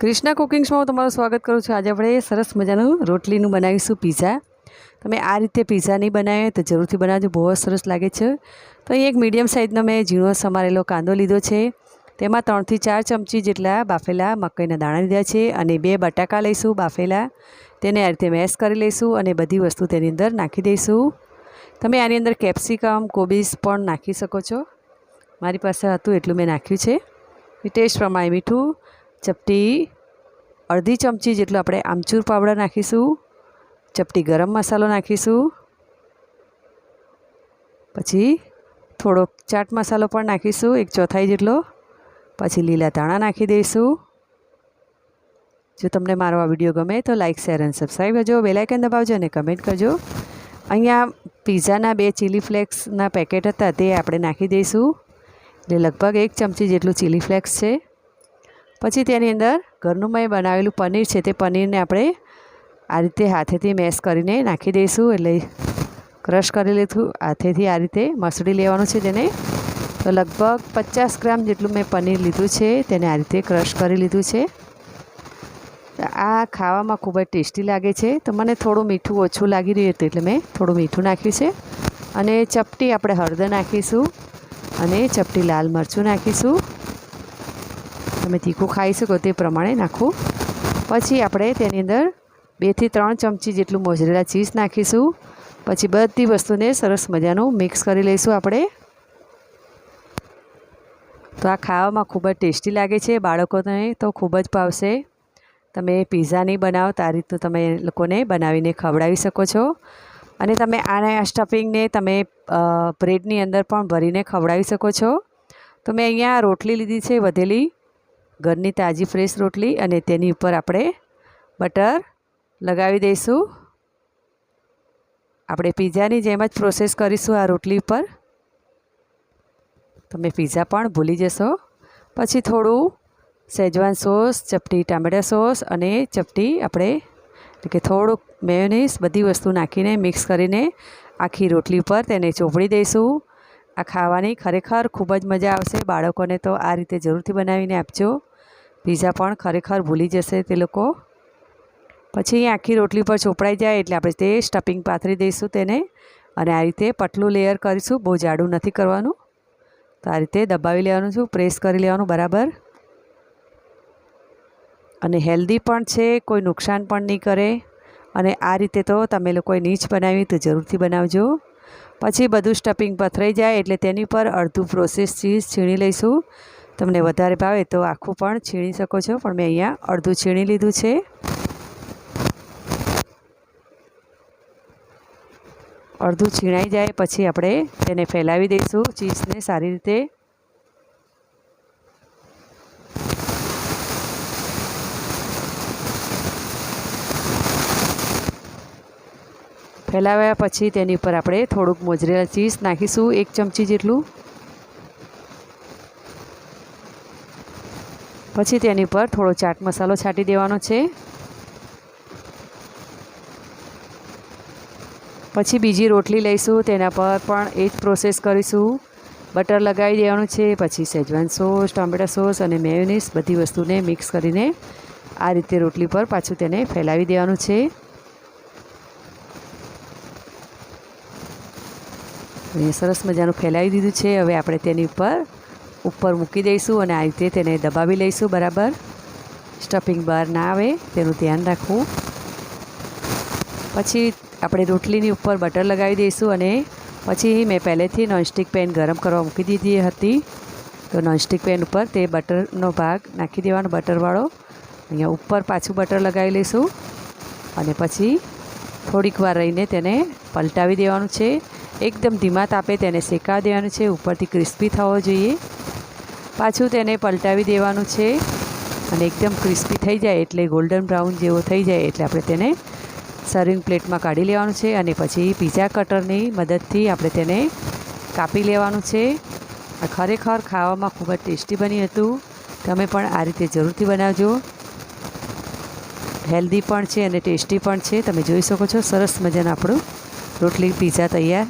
ક્રિષ્ના કુકિંગ્સમાં હું તમારું સ્વાગત કરું છું. આજે આપણે સરસ મજાનું રોટલીનું બનાવીશું પીઝા. તમે આ રીતે પીઝા નહીં બનાવે તો જરૂરથી બનાવજો, બહુ જ સરસ લાગે છે. તો અહીં એક મીડિયમ સાઇઝનો મેં ઝીણો સમારેલો કાંદો લીધો છે. તેમાં ત્રણથી ચાર ચમચી જેટલા બાફેલા મકાઈના દાણા લીધા છે અને બે બટાકા લઈશું બાફેલા. તેને આ રીતે મેશ કરી લઈશું અને બધી વસ્તુ તેની અંદર નાખી દઈશું. તમે આની અંદર કેપ્સિકમ કોબીસ પણ નાખી શકો છો. મારી પાસે હતું એટલું મેં નાખ્યું છે. ટેસ્ટ પ્રમાણે મીઠું ચપટી અડધી ચમચી જેટલું આપણે આમચૂર પાવડર નાખીશું, ચપટી ગરમ મસાલો નાખીશું, પછી થોડોક ચાટ મસાલો પણ નાખીશું, એક ચોથાઈ જેટલો, પછી લીલા ધાણા નાખી દઈશું. જો તમને મારો આ વીડિયો ગમે તો લાઇક શેર અને સબસ્ક્રાઈબ કરજો બેલાઇકન દબાવજો અને કમેન્ટ કરજો. અહીંયા પીઝાના બે ચીલી ફ્લેક્સના પેકેટ હતા તે આપણે નાખી દઈશું. એટલે લગભગ એક ચમચી જેટલું ચીલી ફ્લેક્સ છે. પછી તેની અંદર ઘરનું મેં બનાવેલું પનીર છે તે પનીરને આપણે આ રીતે હાથેથી મેશ કરીને નાખી દઈશું એટલે ક્રશ કરી લીધું હાથેથી આ રીતે મસળી લેવાનું છે તેને. તો લગભગ પચાસ ગ્રામ જેટલું મેં પનીર લીધું છે તેને આ રીતે ક્રશ કરી લીધું છે. આ ખાવામાં ખૂબ જ ટેસ્ટી લાગે છે. તો મને થોડું મીઠું ઓછું લાગી રહ્યું હતું એટલે મેં થોડું મીઠું નાખ્યું છે. અને ચપટી આપણે હળદર નાખીશું અને ચપટી લાલ મરચું નાખીશું. તમે તીખું ખાઈ શકો તે પ્રમાણે નાખવું પછી આપણે તેની અંદર બેથી ત્રણ ચમચી જેટલું મોજરેલા ચીઝ નાખીશું. પછી બધી વસ્તુને સરસ મજાનું મિક્સ કરી લઈશું આપણે. તો આ ખાવામાં ખૂબ જ ટેસ્ટી લાગે છે, બાળકોને તો ખૂબ જ ભાવશે. તમે પીઝા નહીં બનાવો આ રીતનું તમે લોકોને બનાવીને ખવડાવી શકો છો. અને તમે આના સ્ટફિંગને તમે બ્રેડની અંદર પણ ભરીને ખવડાવી શકો છો. તો મેં અહીંયા રોટલી લીધી છે, વધેલી. ઘરની તાજી ફ્રેશ રોટલી અને તેની ઉપર આપણે બટર લગાવી દઈશું. આપણે પીઝાની જેમ જ પ્રોસેસ કરીશું આ રોટલી ઉપર. તમે પીઝા પણ ભૂલી જશો. પછી થોડું સેજવાન સોસ, ચપટી ટામેટા સોસ અને ચપટી આપણે એટલે કે થોડુંક મેયોનીઝ બધી વસ્તુ નાખીને મિક્સ કરીને આખી રોટલી પર તેને ચોપડી દઈશું. આ ખાવાની ખરેખર ખૂબ જ મજા આવશે. બાળકોને તો આ રીતે જરૂરથી બનાવીને આપજો. પીઝા પણ ખરેખર ભૂલી જશે તે લોકો. પછી આખી રોટલી પર ચોપડાઈ જાય એટલે આપણે તે સ્ટફિંગ પાથરી દઈશું તેને. અને આ રીતે પટલું લેયર કરીશું, બહુ જાડું નથી કરવાનું. તો આ રીતે દબાવી લેવાનું છું પ્રેસ કરી લેવાનું બરાબર. અને હેલ્ધી પણ છે, કોઈ નુકસાન પણ નહીં કરે. અને આ રીતે તો તમે લોકોએ નીચ બનાવી તો જરૂરથી બનાવજો. પછી બધું સ્ટફિંગ પથરાઈ જાય એટલે તેની પર અડધું પ્રોસેસ ચીઝ છીણી લઈશું. તમને વધારે ભાવે તો આખું પણ છીણી શકો છો. પણ મેં અહીંયા અડધું છીણી લીધું છે. અડધું છીણાઈ જાય પછી આપણે તેને ફેલાવી દઈશું. ચીઝને સારી રીતે. ફેલાવ્યા પછી તેની ઉપર આપણે થોડુંક મોજરેલા ચીઝ નાખીશું. એક ચમચી જેટલું. પછી તેની પર થોડો ચાટ મસાલો છાંટી દેવાનો છે. પછી બીજી રોટલી લઈશું, તેના પર પણ એ જ પ્રોસેસ કરીશું. બટર લગાવી દેવાનું છે, પછી સેજવાન સોસ, ટામેટા સોસ અને મેયોનીઝ બધી વસ્તુને મિક્સ કરીને આ રીતે રોટલી પર પાછું તેને ફેલાવી દેવાનું છે. સરસ મજાનું ફેલાવી દીધું છે, હવે આપણે તેની ઉપર ઉપર મૂકી દઈશું અને આ રીતે તેને દબાવી લઈશું, બરાબર? સ્ટફિંગ બહાર ના આવે, તેનું ધ્યાન રાખવું. પછી આપણે રોટલીની ઉપર બટર લગાવી દઈશું અને પછી મેં પહેલેથી નોનસ્ટિક પેન ગરમ કરવા મૂકી દીધી હતી. તો નોનસ્ટિક પેન ઉપર તે બટરનો ભાગ નાખી દેવાનો, બટરવાળો. અહીંયા ઉપર પાછું બટર લગાવી લઈશું. અને પછી થોડીક વાર રહીને તેને પલટાવી દેવાનું છે. એકદમ ધીમા તાપે તેને શેકાવી દેવાનું છે. ઉપરથી ક્રિસ્પી થવો જોઈએ. પાછું તેને પલટાવી દેવાનું છે. અને એકદમ ક્રિસ્પી થઈ જાય એટલે ગોલ્ડન બ્રાઉન જેવો થઈ જાય એટલે આપણે તેને સર્વિંગ પ્લેટમાં કાઢી લેવાનું છે અને પછી પીઝા કટરની મદદથી આપણે તેને કાપી લેવાનું છે. ખરેખર ખાવામાં ખૂબ જ ટેસ્ટી બન્યું હતું. તમે પણ આ રીતે જરૂરથી બનાવજો. હેલ્ધી પણ છે અને ટેસ્ટી પણ છે. તમે જોઈ શકો છો સરસ મજાનું આપણું રોટલી પીઝા તૈયાર